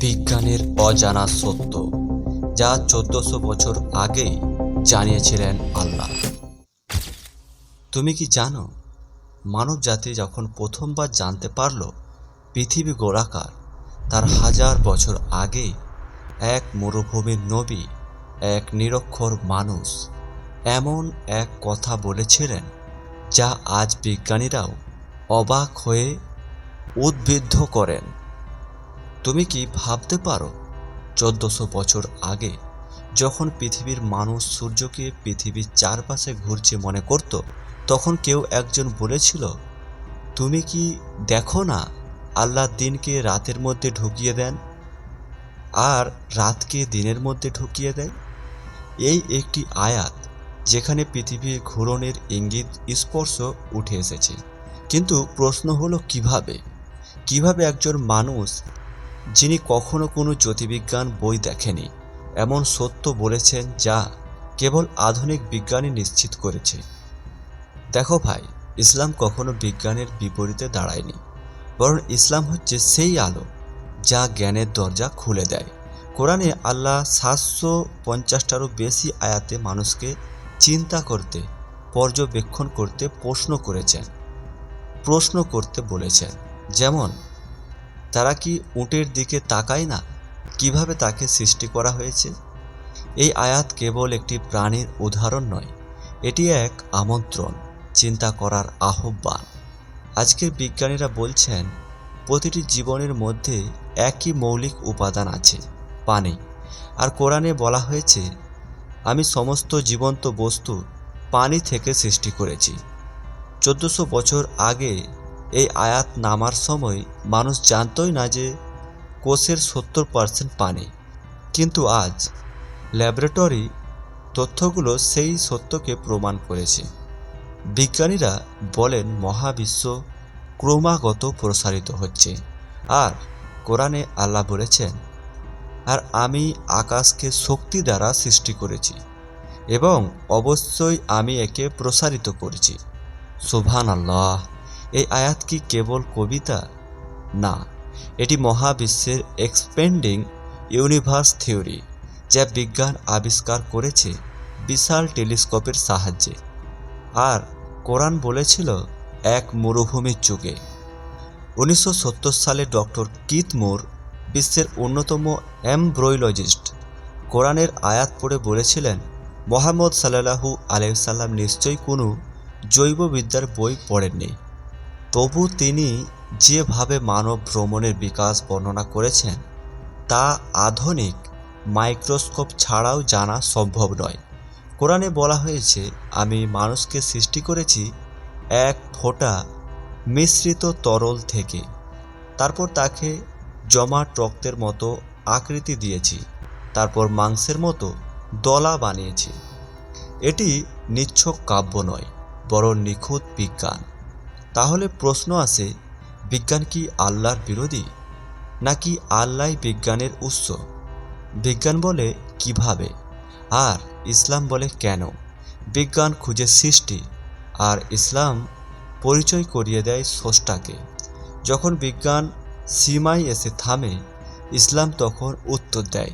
বিজ্ঞানের অজানা সত্য, যা চোদ্দশো বছর আগেই জানিয়েছিলেন আল্লাহ। তুমি কি জানো মানব জাতি যখন প্রথমবার জানতে পারল পৃথিবী গোলাকার, তার হাজার বছর আগে এক মরুভূমির নবী, এক নিরক্ষর মানুষ, এমন এক কথা বলেছিলেন, যা আজ বিজ্ঞানীরাও অবাক হয়ে উদ্বুদ্ধ করেন। তুমি কি ভাবতে পারো, চোদ্দশো বছর আগে যখন পৃথিবীর মানুষ সূর্যকে পৃথিবীর চারপাশে ঘুরছে মনে করত, তখন কেউ একজন বলেছিল, তুমি কি দেখো না আল্লাহ দিনকে রাতের মধ্যে ঢুকিয়ে দেন আর রাতকে দিনের মধ্যে ঢুকিয়ে দেয় এই একটি আয়াত যেখানে পৃথিবীর ঘূর্ণনের ইঙ্গিত, স্পর্শ উঠে এসেছে। কিন্তু প্রশ্ন হলো কীভাবে? কীভাবে একজন মানুষ যিনি কখনো কোনো জ্যোতির্বিজ্ঞান বই দেখেনি, এমন সত্য বলেছেন যা কেবল আধুনিক বিজ্ঞানই নিশ্চিত করেছে। দেখো ভাই, ইসলাম কখনো বিজ্ঞানের বিপরীতে দাঁড়ায়নি, বরং ইসলাম হচ্ছে সেই আলো যা জ্ঞানের দরজা খুলে দেয়। কোরআনে আল্লাহ সাতশো পঞ্চাশটারও বেশি আয়াতে মানুষকে চিন্তা করতে, পর্যবেক্ষণ করতে প্রশ্ন করেছেন, প্রশ্ন করতে বলেছেন। যেমন তারা কি উটের দিকে তাকায় না? কীভাবে তাকে সৃষ্টি করা হয়েছে? এই আয়াত কেবল একটি প্রাণীর উদাহরণ নয়, এটি এক আমন্ত্রণ, চিন্তা করার আহ্বান। আজকের বিজ্ঞানীরা বলছেন, প্রতিটি জীবনের মধ্যে একই মৌলিক উপাদান আছে, পানি। আর কোরআনে বলা হয়েছে, আমি সমস্ত জীবন্ত বস্তু পানি থেকে সৃষ্টি করেছি। চোদ্দোশো বছর আগে এই আয়াত নামার সময় মানুষ জানতই না যে কোষের সত্তর পার্সেন্ট পানি। কিন্তু আজ ল্যাবরেটরি তথ্যগুলো সেই সত্যকে প্রমাণ করেছে। বিজ্ঞানীরা বলেন মহাবিশ্ব ক্রমাগত প্রসারিত হচ্ছে। আর কোরআনে আল্লাহ বলেছেন, আর আমি আকাশকে শক্তি দ্বারা সৃষ্টি করেছি এবং অবশ্যই আমি একে প্রসারিত করেছি। সুবহান আল্লাহ এই আয়াত কি কেবল কবিতা? না, এটি মহাবিশ্বের এক্সপেন্ডিং ইউনিভার্স থিওরি যা বিজ্ঞান আবিষ্কার করেছে বিশাল টেলিস্কোপের সাহায্যে। আর কোরআন বলেছিল, এক মরুভূমির যুগে। উনিশশো সত্তর সালে ডক্টর কিত মোর, বিশ্বের অন্যতম এমব্রয়োলজিস্ট, কোরআনের আয়াত পড়ে বলেছিলেন, মোহাম্মদ সাল্লাহু আলাইসাল্লাম নিশ্চয়ই কোনো জৈববিদ্যার বই পড়েননি। তবু তিনি যেভাবে মানব ভ্রমণের বিকাশ বর্ণনা করেছেন, তা আধুনিক মাইক্রোস্কোপ ছাড়াও জানা সম্ভব নয়। কোরআনে বলা হয়েছে, আমি মানুষকে সৃষ্টি করেছি এক ফোঁটা মিশ্রিত তরল থেকে। তারপর তাকে জমাট রক্তের মতো আকৃতি দিয়েছি। তারপর মাংসের মতো দলা বানিয়েছি। এটি নিচ্ছক কাব্য নয়, বরং নিখুঁত বিজ্ঞান। তাহলে প্রশ্ন আসে বিজ্ঞান কি আল্লাহর বিরোধী নাকি আল্লাহ বিজ্ঞানের উৎস? বিজ্ঞান বলে কীভাবে? আর ইসলাম বলে কেন? বিজ্ঞান খুঁজে সৃষ্টি। আর ইসলাম পরিচয় করিয়ে দেয় স্রষ্টাকে। যখন বিজ্ঞান সীমায় এসে থামে, ইসলাম তখন উত্তর দেয়।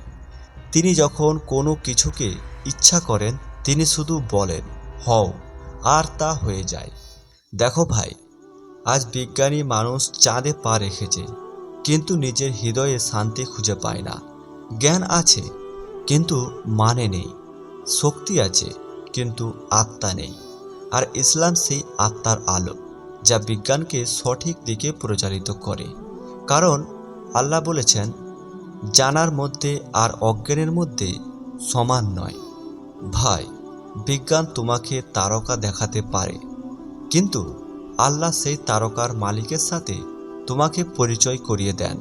তিনি যখন কোনো কিছুকে ইচ্ছা করেন, তিনি শুধু বলেন, হও, আর তা হয়ে যায়। দেখো ভাই আজ বিজ্ঞানী মানুষ চাঁদে পা রেখেছে, কিন্তু নিজের হৃদয়ে শান্তি খুঁজে পায় না। জ্ঞান আছে, কিন্তু মানে নেই। শক্তি আছে, কিন্তু আত্মা নেই। আর ইসলাম সেই আত্মার আলো, যা বিজ্ঞানকে সঠিক দিকে প্রচারিত করে। কারণ আল্লাহ বলেছেন, জানার মধ্যে আর অজ্ঞানের মধ্যে সমান নয়। ভাই, বিজ্ঞান তোমাকে তারকা দেখাতে পারে, কিন্তু আল্লাহ সেই তারকার মালিকের সাথে তোমাকে পরিচয় করিয়ে দেন।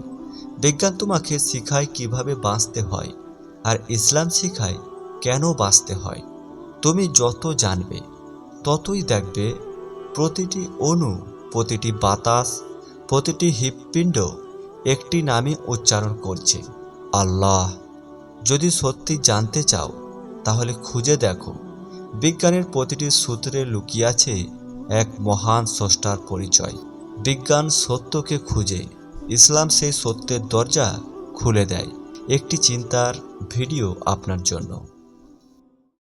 বিজ্ঞান তোমাকে শিখায় কীভাবে বাঁচতে হয় আর ইসলাম শিখায় কেন বাঁচতে হয়। তুমি যত জানবে, ততই দেখবে প্রতিটি অণু, প্রতিটি বাতাস, প্রতিটি হৃৎপিণ্ড একটি নামে উচ্চারণ করছে। আল্লাহ, যদি সত্যি জানতে চাও, তাহলে খুঁজে দেখো। বিজ্ঞানের প্রতিটি সূত্রে লুকিয়ে আছে এক মহান স্রষ্টার পরিচয়। বিজ্ঞান সত্যকে খুঁজে, ইসলাম সেই সত্যের দরজা খুলে দেয়। একটি চিন্তার ভিডিও আপনার জন্য।